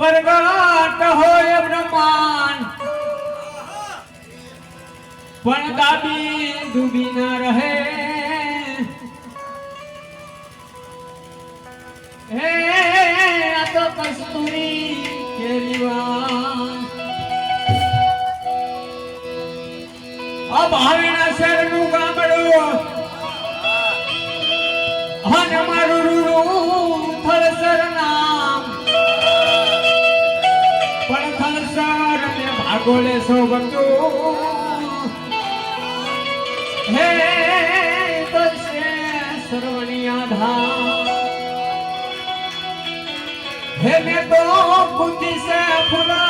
પરગટ હોય બ્રહ્માંડ. પણ દાબી ડૂબી ના રહે. હે, આ તો કસ્તુરી કેરીવા ભાવેના શહેરનું ગામડું. હન મારું આગોળે સોબતું હે તો છે સર્વણિયા ધામ હે મેં તો બુદ્ધિ સે ફુલા.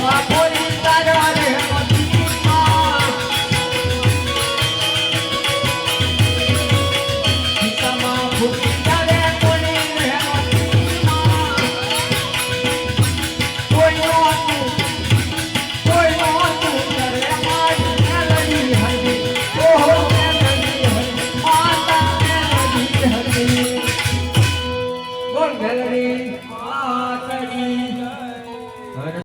uma boa.